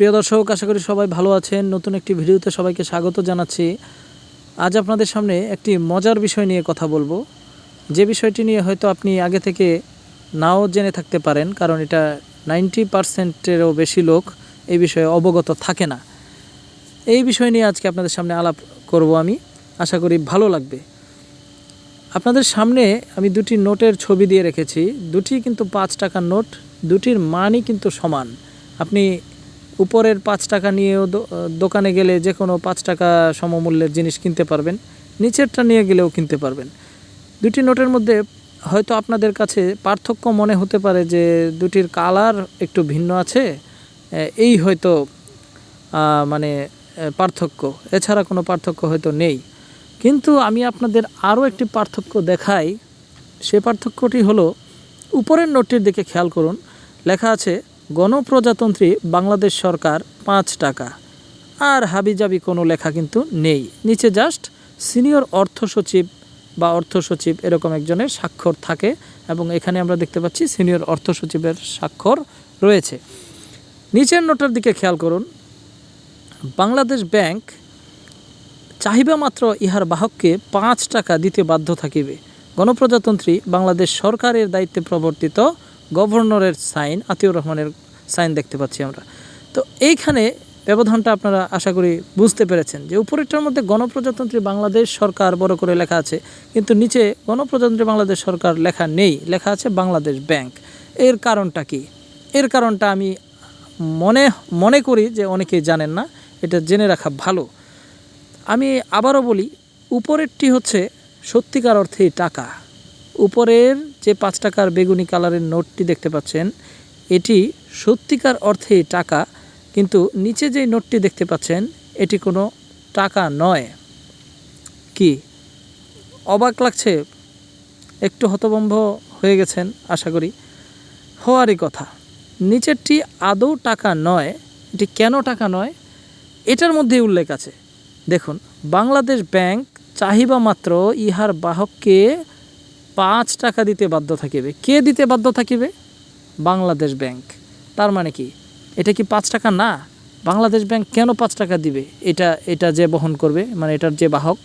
প্রিয় দর্শক, আশা করি সবাই ভালো আছেন। নতুন একটি ভিডিওতে সবাইকে স্বাগত জানাচ্ছি। আজ আপনাদের সামনে একটি মজার বিষয় নিয়ে কথা বলব। যে বিষয়টি নিয়ে হয়তো আপনি আগে থেকে নাও জেনে থাকতে পারেন, কারণ এটা নাইনটি পারসেন্টেরও বেশি লোক এই বিষয়ে অবগত থাকে না। এই বিষয় নিয়ে আজকে আপনাদের সামনে আলাপ করব আমি। আশা করি ভালো লাগবে। আপনাদের সামনে আমি দুটি নোটের ছবি দিয়ে রেখেছি। দুটি কিন্তু পাঁচ টাকার নোট, দুটির মানই কিন্তু সমান। আপনি উপরের পাঁচ টাকা নিয়েও দোকানে গেলে যে কোনো পাঁচ টাকা সমমূল্যের জিনিস কিনতে পারবেন, নিচেরটা নিয়ে গেলেও কিনতে পারবেন। দুটি নোটের মধ্যে হয়তো আপনাদের কাছে পার্থক্য মনে হতে পারে যে দুটির কালার একটু ভিন্ন আছে এই হয়তো মানে পার্থক্য। এছাড়া কোনো পার্থক্য হয়তো নেই। কিন্তু আমি আপনাদের আরও একটি পার্থক্য দেখাই। সে পার্থক্যটি হলো, উপরের নোটটির দিকে খেয়াল করুন, লেখা আছে গণপ্রজাতন্ত্রী বাংলাদেশ সরকার পাঁচ টাকা। আর হাবিজাবি কোনো লেখা কিন্তু নেই। নিচে জাস্ট সিনিয়র অর্থ সচিব বা অর্থ সচিব এরকম একজনের স্বাক্ষর থাকে এবং এখানে আমরা দেখতে পাচ্ছি সিনিয়র অর্থ সচিবের স্বাক্ষর রয়েছে। নিচের নোটের দিকে খেয়াল করুন। বাংলাদেশ ব্যাংক চাহিবা মাত্র ইহার বাহককে পাঁচ টাকা দিতে বাধ্য থাকিবে। গণপ্রজাতন্ত্রী বাংলাদেশ সরকারের দায়িত্বে প্রবর্তিত গভর্নরের সাইন, আতিউর রহমানের সাইন দেখতে পাচ্ছি আমরা। তো এইখানে ব্যবধানটা আপনারা আশা করি বুঝতে পেরেছেন যে উপরেরটার মধ্যে গণপ্রজাতন্ত্রী বাংলাদেশ সরকার বড় করে লেখা আছে, কিন্তু নিচে গণপ্রজাতন্ত্রী বাংলাদেশ সরকার লেখা নেই, লেখা আছে বাংলাদেশ ব্যাংক। এর কারণটা কি? এর কারণটা আমি মনে মনে করি যে অনেকেই জানেন না, এটা জেনে রাখা ভালো। আমি আবারও বলি, উপরেরটি হচ্ছে সত্যিকার অর্থেই টাকা। উপরের যে পাঁচ টাকার বেগুনি কালারের নোটটি দেখতে পাচ্ছেন, এটি সত্যিকার অর্থেই টাকা, কিন্তু নিচে যে নোটটি দেখতে পাচ্ছেন, এটি কোনো টাকা নয়। কি? অবাক লাগছে? একটু হতভম্ব হয়ে গেছেন, আশা করি। হওয়ারই কথা, নিচেরটি আদৌ টাকা নয়, এটি কেন টাকা নয়? এটার মধ্যেই উল্লেখ আছে। দেখুন, বাংলাদেশ ব্যাংক চাহিবা মাত্র ইহার বাহককে পাঁচ টাকা দিতে বাধ্য থাকিবে। কে দিতে বাধ্য থাকিবে? বাংলাদেশ ব্যাংক। তার মানে কি? এটা কি পাঁচ টাকা? না। বাংলাদেশ ব্যাংক কেন পাঁচ টাকা দিবে? এটা এটা যে বহন করবে মানে এটার যে বাহক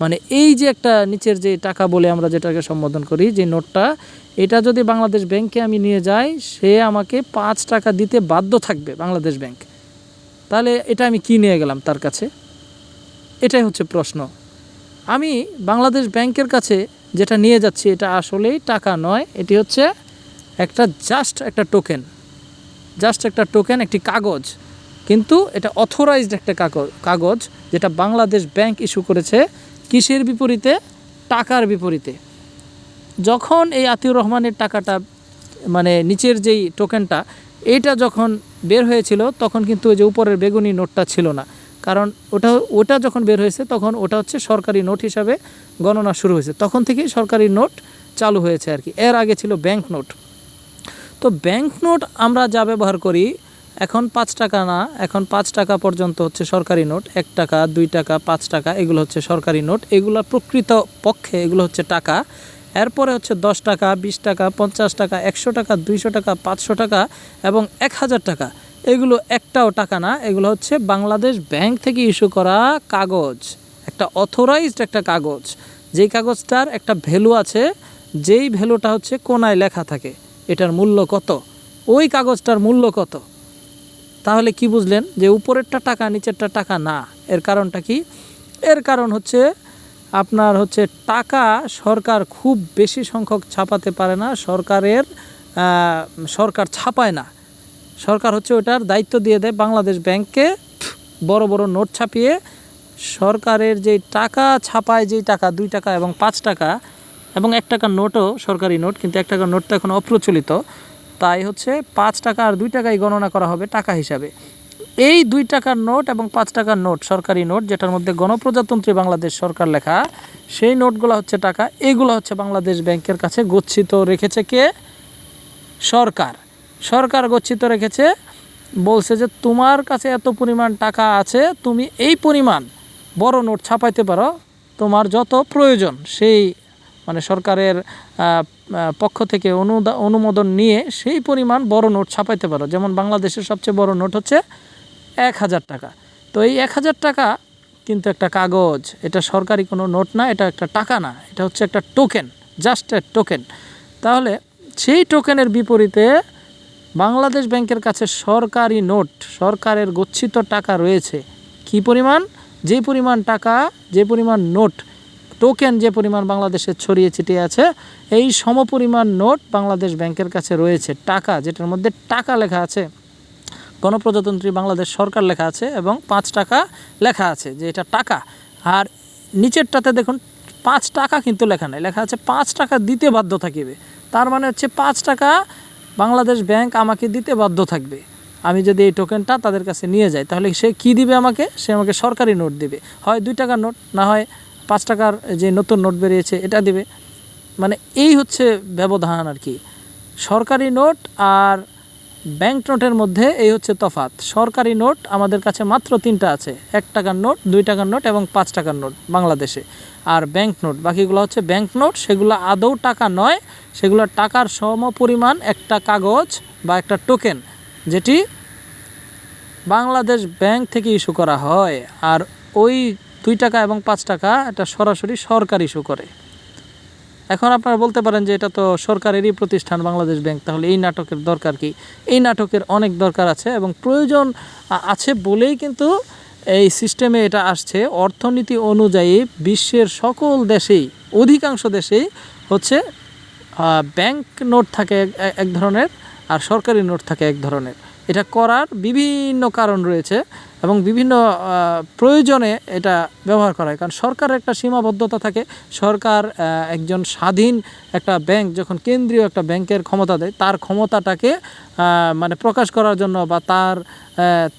মানে এই যে একটা নিচের যে টাকা বলে আমরা যেটাকে সম্বোধন করি, যে নোটটা, এটা যদি বাংলাদেশ ব্যাংকে আমি নিয়ে যাই, সে আমাকে পাঁচ টাকা দিতে বাধ্য থাকবে বাংলাদেশ ব্যাংক। তাহলে এটা আমি কি নিয়ে গেলাম তার কাছে? এটাই হচ্ছে প্রশ্ন। আমি বাংলাদেশ ব্যাংকের কাছে যেটা নিয়ে যাচ্ছি এটা আসলেই টাকা নয়, এটি হচ্ছে একটা জাস্ট একটা টোকেন জাস্ট একটা টোকেন একটি কাগজ। কিন্তু এটা অথরাইজড একটা কাগজ যেটা বাংলাদেশ ব্যাংক ইস্যু করেছে কিসের বিপরীতে? টাকার বিপরীতে। যখন এই আতিউর রহমানের টাকাটা মানে নিচের যেই টোকেনটা এইটা যখন বের হয়েছিল, তখন কিন্তু ওই যে উপরের বেগুনি নোটটা ছিল না। কারণ ওটা ওটা যখন বের হয়েছে, তখন ওটা হচ্ছে সরকারি নোট হিসাবে গণনা শুরু হয়েছে। তখন থেকেই সরকারি নোট চালু হয়েছে আর কি। এর আগে ছিল ব্যাংক নোট। তো ব্যাংক নোট আমরা যা ব্যবহার করি, এখন পাঁচ টাকা না, এখন পাঁচ টাকা পর্যন্ত হচ্ছে সরকারি নোট। এক টাকা, দুই টাকা, পাঁচ টাকা, এগুলো হচ্ছে সরকারি নোট। এগুলো প্রকৃত পক্ষে এগুলো হচ্ছে টাকা। এরপরে হচ্ছে দশ টাকা, বিশ টাকা, পঞ্চাশ টাকা, একশো টাকা, দুইশো টাকা, পাঁচশো টাকা এবং এক হাজার টাকা। এগুলো একটাও টাকা না, এগুলো হচ্ছে বাংলাদেশ ব্যাংক থেকে ইস্যু করা কাগজ, একটা অথরাইজড একটা কাগজ। যেই কাগজটার একটা ভ্যালু আছে, যেই ভ্যালুটা হচ্ছে কোনায় লেখা থাকে, এটার মূল্য কত? ওই কাগজটার মূল্য কত? তাহলে কি বুঝলেন যে উপরেরটা টাকা, নিচেরটা টাকা না? এর কারণটা কি? এর কারণ হচ্ছে আপনার হচ্ছে টাকা সরকার খুব বেশি সংখ্যক ছাপাতে পারে না, সরকারের সরকার ছাপায় না। সরকার হচ্ছে ওটার দায়িত্ব দিয়ে দেয় বাংলাদেশ ব্যাংককে বড় বড় নোট ছাপিয়ে সরকারের যে টাকা ছাপায় যেই টাকা, দুই টাকা এবং পাঁচ টাকা এবং এক টাকার নোটও সরকারি নোট, কিন্তু এক টাকার নোটটা এখন অপ্রচলিত। তাই হচ্ছে পাঁচ টাকা আর দুই টাকাই গণনা করা হবে টাকা হিসাবে। এই দুই টাকার নোট এবং পাঁচ টাকার নোট সরকারি নোট, যেটার মধ্যে গণপ্রজাতন্ত্রী বাংলাদেশ সরকার লেখা, সেই নোটগুলো হচ্ছে টাকা। এগুলো হচ্ছে বাংলাদেশ ব্যাংকের কাছে গচ্ছিত রেখেছে কে? সরকার। সরকার গচ্ছিত রেখেছে, বলছে যে তোমার কাছে এত পরিমাণ টাকা আছে, তুমি এই পরিমাণ বড় নোট ছাপাইতে পারো, তোমার যত প্রয়োজন সেই মানে সরকারের পক্ষ থেকে অনুদা, অনুমোদন নিয়ে সেই পরিমাণ বড় নোট ছাপাইতে পারো। যেমন বাংলাদেশের সবচেয়ে বড় নোট হচ্ছে এক হাজার টাকা। তো এই এক হাজার টাকা কিন্তু একটা কাগজ, এটা সরকারি কোনো নোট না, এটা একটা টাকা না, এটা হচ্ছে একটা টোকেন, জাস্ট এ টোকেন। তাহলে সেই টোকেনের বিপরীতে বাংলাদেশ ব্যাংকের কাছে সরকারি নোট, সরকারের গচ্ছিত টাকা রয়েছে। কি পরিমাণ? যে পরিমাণ টাকা, যে পরিমাণ নোট টোকেন যে পরিমাণ বাংলাদেশে ছড়িয়ে ছিটিয়ে আছে, এই সমপরিমাণ নোট বাংলাদেশ ব্যাংকের কাছে রয়েছে। টাকা, যেটার মধ্যে টাকা লেখা আছে। গণপ্রজাতন্ত্রী বাংলাদেশ সরকার লেখা আছে এবং পাঁচ টাকা লেখা আছে যে এটা টাকা। আর নিচেরটাতে দেখুন, পাঁচ টাকা কিন্তু লেখা নেই। লেখা আছে পাঁচ টাকা দিতে বাধ্য থাকিবে। তার মানে হচ্ছে পাঁচ টাকা বাংলাদেশ ব্যাংক আমাকে দিতে বাধ্য থাকবে। আমি যদি এই টোকেনটা তাদের কাছে নিয়ে যাই, তাহলে সে কি দিবে আমাকে? সে আমাকে সরকারি নোট দিবে। হয় দুই টাকার নোট না হয় পাঁচ টাকার যে নতুন নোট বেরিয়েছে, এটা দিবে। মানে এই হচ্ছে ব্যবধান আর কি। সরকারি নোট আর ব্যাংক নোটের মধ্যে এই হচ্ছে তফাত সরকারি নোট আমাদের কাছে মাত্র তিনটা আছে। এক টাকার নোট, দুই টাকার নোট এবং পাঁচ টাকার নোট বাংলাদেশে। আর ব্যাংক নোট, বাকিগুলো হচ্ছে ব্যাংক নোট, সেগুলো আদৌ টাকা নয়। সেগুলো টাকার সম পরিমাণ একটা কাগজ বা একটা টোকেন যেটি বাংলাদেশ ব্যাংক থেকে ইস্যু করা হয়। আর ওই দুই টাকা এবং পাঁচ টাকা এটা সরাসরি সরকার ইস্যু করে। এখন আপনারা বলতে পারেন যে এটা তো সরকারেরই প্রতিষ্ঠান বাংলাদেশ ব্যাংক, তাহলে এই নাটকের দরকার কি? এই নাটকের অনেক দরকার আছে এবং প্রয়োজন আছে বলেই কিন্তু এই সিস্টেমে এটা আসছে। অর্থনীতি অনুযায়ী বিশ্বের সকল দেশেই, অধিকাংশ দেশেই হচ্ছে ব্যাংক নোট থাকে এক ধরনের আর সরকারি নোট থাকে এক ধরনের। এটা করার বিভিন্ন কারণ রয়েছে। এবং বিভিন্ন প্রয়োজনে এটা ব্যবহার করা হয়। কারণ সরকারের একটা সীমাবদ্ধতা থাকে। সরকার একজন স্বাধীন একটা ব্যাংক যখন কেন্দ্রীয় একটা ব্যাংকের ক্ষমতা দেয়, তার ক্ষমতাটাকে মানে প্রকাশ করার জন্য বা তার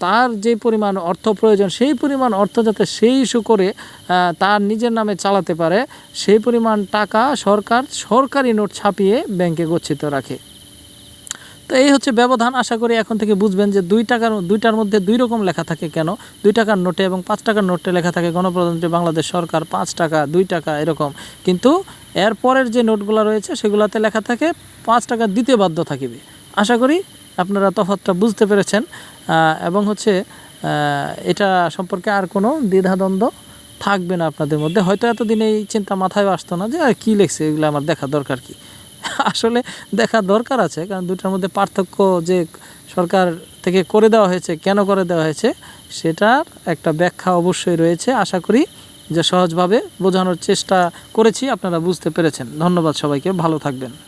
তার যে পরিমাণ অর্থ প্রয়োজন, সেই পরিমাণ অর্থ যাতে সেই ইস্যু করে তার নিজের নামে চালাতে পারে, সেই পরিমাণ টাকা সরকার সরকারি নোট ছাপিয়ে ব্যাংকে গচ্ছিত রাখে। তো এই হচ্ছে ব্যবধান। আশা করি এখন থেকে বুঝবেন যে দুই টাকার, দুইটার মধ্যে দুই রকম লেখা থাকে কেন? দুই টাকার নোটে এবং পাঁচ টাকার নোটে লেখা থাকে গণপ্রজাতন্ত্রী বাংলাদেশ সরকার পাঁচ টাকা, দুই টাকা, এরকম। কিন্তু এর পরের যে নোটগুলো রয়েছে, সেগুলোতে লেখা থাকে পাঁচ টাকা দিতে বাধ্য থাকিবে। আশা করি আপনারা তফাৎটা বুঝতে পেরেছেন। এবং হচ্ছে এটা সম্পর্কে আর কোনো দ্বিধাদ্বন্দ্ব থাকবে না আপনাদের মধ্যে। হয়তো এতদিন এই চিন্তা মাথায় আসতো না যে, আর কী লেখছে? এগুলো আমার দেখা দরকার কি? আসলে দেখা দরকার আছে, কারণ দুটার মধ্যে পার্থক্য যে সরকার থেকে করে দেওয়া হয়েছে, কেন করে দেওয়া হয়েছে, সেটার একটা ব্যাখ্যা অবশ্যই রয়েছে। আশা করি যে সহজভাবে বোঝানোর চেষ্টা করেছি, আপনারা বুঝতে পেরেছেন। ধন্যবাদ সবাইকে, ভালো থাকবেন।